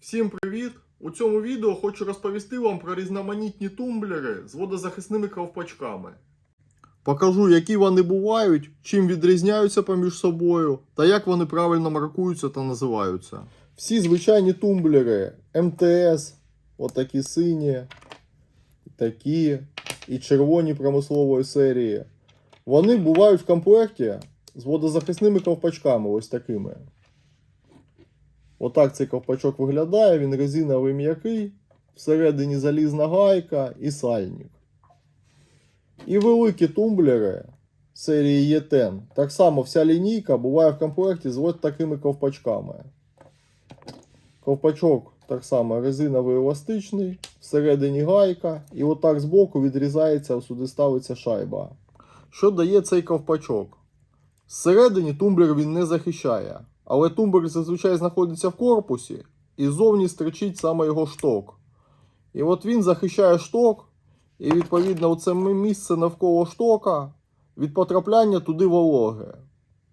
Всім привіт! У цьому відео хочу розповісти вам про різноманітні тумблери з водозахисними ковпачками. Покажу, які вони бувають, чим відрізняються поміж собою та як вони правильно маркуються та називаються. Всі звичайні тумблери МТС, отакі сині, такі і червоні промислової серії. Вони бувають в комплекті з водозахисними ковпачками, ось такими. Отак цей ковпачок виглядає, він резиновий м'який, всередині залізна гайка і сальник. І великі тумблери серії E10. Так само вся лінійка буває в комплекті з ось такими ковпачками. Ковпачок так само резиновий еластичний, всередині гайка, і отак збоку відрізається, сюди ставиться шайба. Що дає цей ковпачок? Зсередині тумблер він не захищає, але тумблер зазвичай знаходиться в корпусі і ззовні стричить саме його шток. І от він захищає шток, і відповідно це місце навколо штока від потрапляння туди вологи.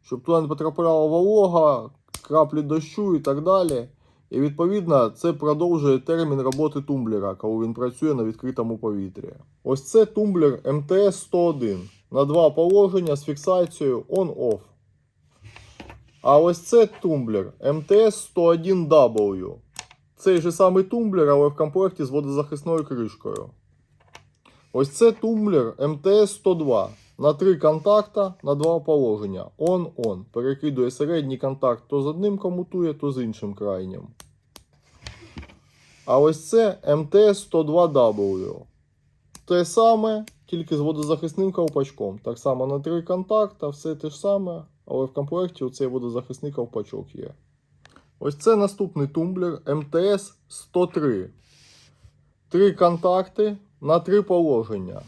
Щоб туди не потрапляла волога, краплі дощу і так далі. І відповідно це продовжує термін роботи тумблера, коли він працює на відкритому повітрі. Ось це тумблер МТС 101 на два положення з фіксацією on-off. А ось це тумблер МТС 101W. Цей же самий тумблер, але в комплекті з водозахисною кришкою. Ось це тумблер МТС 102 на три контакта на два положення. On-on. Перекидує середній контакт то з одним комутує, то з іншим крайнім. А ось це МТС 102W. Те саме, тільки з водозахисним ковпачком. Так само на три контакта, все те ж саме, але в комплекті оцей водозахисний ковпачок є. Ось це наступний тумблер МТС 103. Три контакти на три положення.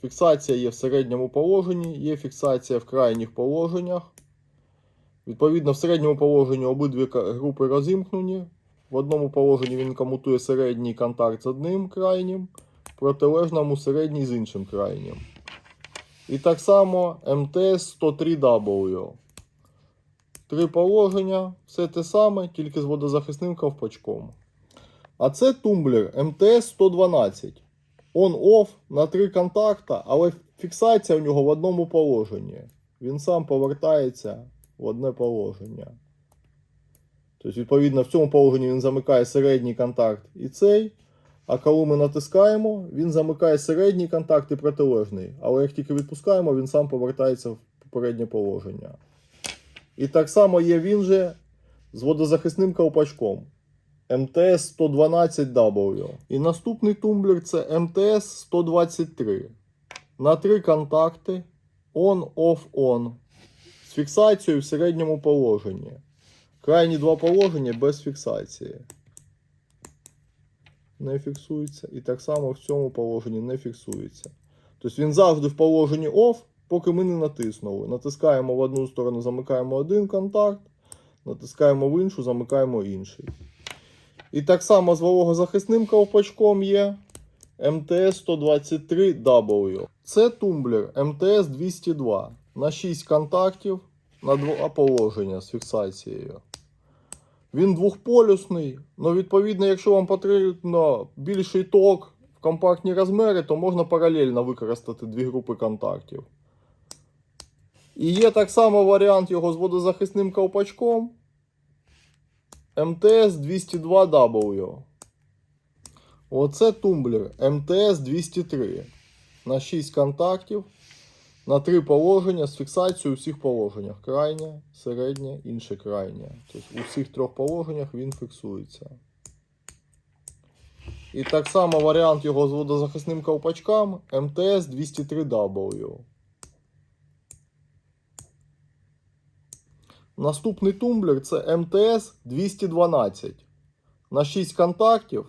Фіксація є в середньому положенні, є фіксація в крайніх положеннях. Відповідно, в середньому положенні обидві групи розімкнені. В одному положенні він комутує середній контакт з одним крайнім, в протилежному середній з іншим крайнім. І так само МТС 103W. Три положення, все те саме, тільки з водозахисним ковпачком. А це тумблер МТС 112. On-off на три контакта, але фіксація в нього в одному положенні. Він сам повертається в одне положення. Тобто, відповідно, в цьому положенні він замикає середній контакт і цей. А коли ми натискаємо, він замикає середній контакт і протилежний. Але як тільки відпускаємо, він сам повертається в попереднє положення. І так само є він же з водозахисним ковпачком. МТС 112W. І наступний тумблер це МТС 123. На три контакти on-off-on. З фіксацією в середньому положенні. Крайні два положення без фіксації. Не фіксується. І так само в цьому положенні не фіксується. Тобто він завжди в положенні OFF, поки ми не натиснули. Натискаємо в одну сторону, замикаємо один контакт, натискаємо в іншу, замикаємо інший. І так само з вологозахисним ковпачком є МТС 123W. Це тумблер МТС 202 на 6 контактів на два положення з фіксацією. Він двохполюсний, але відповідно, якщо вам потрібно більший ток в компактні розміри, то можна паралельно використати дві групи контактів. І є так само варіант його з водозахисним ковпачком. МТС 202W. Оце тумблер МТС 203 на 6 контактів на 3 положення з фіксацією у всіх положеннях. Крайнє, середнє, інше крайнє. Тобто у всіх трьох положеннях він фіксується. І так само варіант його з водозахисним ковпачком МТС 203W. Наступний тумблер це МТС 212 на 6 контактів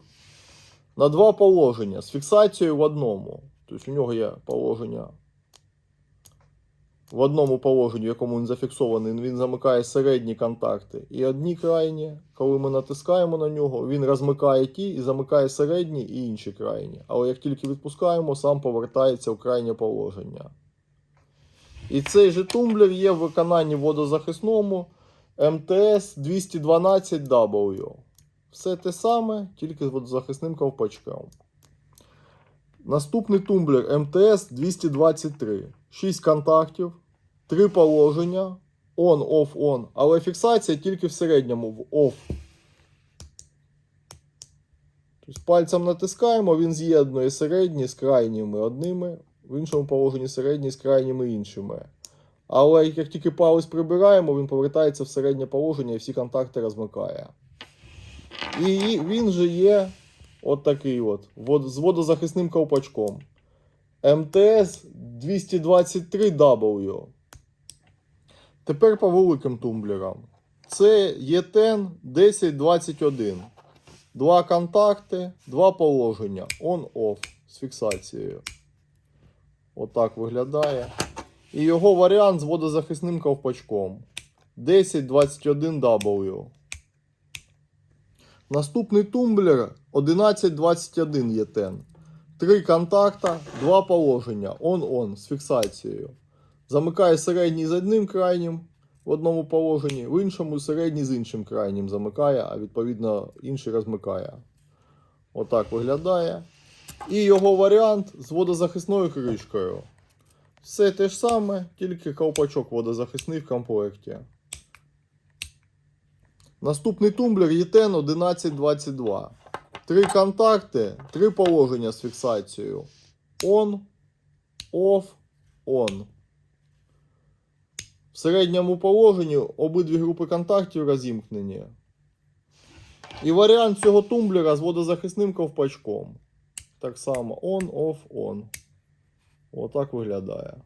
на два положення з фіксацією в одному. Тобто у нього є положення в одному положенні, в якому він зафіксований, він замикає середні контакти і одні крайні. Коли ми натискаємо на нього, він розмикає ті і замикає середні і інші крайні. Але як тільки відпускаємо, сам повертається в крайнє положення. І цей же тумблер є в виконанні водозахисному МТС 212W. Все те саме, тільки з водозахисним ковпачком. Наступний тумблер МТС 223. 6 контактів, 3 положення. On, off, on. Але фіксація тільки в середньому в off. Тобто пальцем натискаємо, він з'єднує середні з крайніми одними, в іншому положенні середні з крайніми іншими. Але як тільки палець прибираємо, він повертається в середнє положення і всі контакти розмикає. І він же є от такий от, з водозахисним ковпачком. МТС 223W. Тепер по великим тумблерам. Це ЄТЕН 1021. Два контакти, два положення. On-off з фіксацією. Отак виглядає. І його варіант з водозахисним ковпачком. 1021W. Наступний тумблер 1121 ЄТЕН. Три контакта, два положення. On-on з фіксацією. Замикає середній з одним крайнім в одному положенні, в іншому середній з іншим крайнім замикає, а відповідно інший розмикає. Отак виглядає. І його варіант з водозахисною кришкою. Все те ж саме, тільки ковпачок водозахисний в комплекті. Наступний тумблер ЄТЕН 1122. Три контакти, три положення з фіксацією. On, off, on. В середньому положенні обидві групи контактів розімкнені. І варіант цього тумблера з водозахисним ковпачком. Так само on, off, on. Отак виглядає.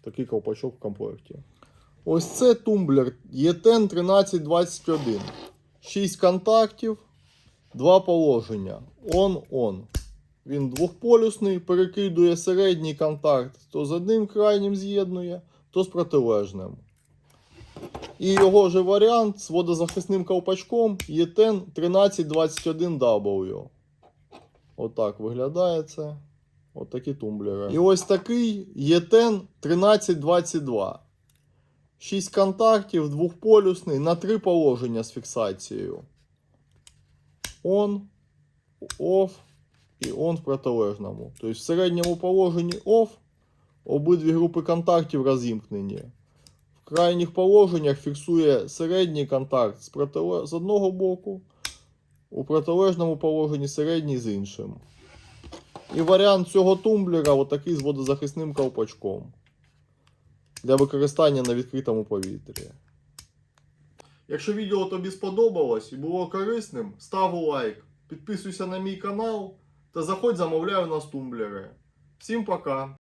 Такий ковпачок в комплекті. Ось це тумблер ЄТЕН 1321. 6 контактів, 2 положення. On-on. Він двохполюсний, перекидує середній контакт то з одним крайнім з'єднує, то з протилежним. І його же варіант з водозахисним ковпачком ЄТЕН 1321W. Отак виглядає це. От такі тумблери. І ось такий ЄТЕН 1322. 6 контактів, двохполюсний, на три положення з фіксацією. On, off і on в протилежному. Тобто в середньому положенні off обидві групи контактів розімкнені. В крайніх положеннях фіксує середній контакт з, протиле... з одного боку, у протилежному положенні середній з іншим. І варіант цього тумблера отакий з водозахисним ковпачком для використання на відкритому повітрі. Якщо відео тобі сподобалось і було корисним, став лайк, підписуйся на мій канал та заходь замовляю нас тумблери. Всім пока!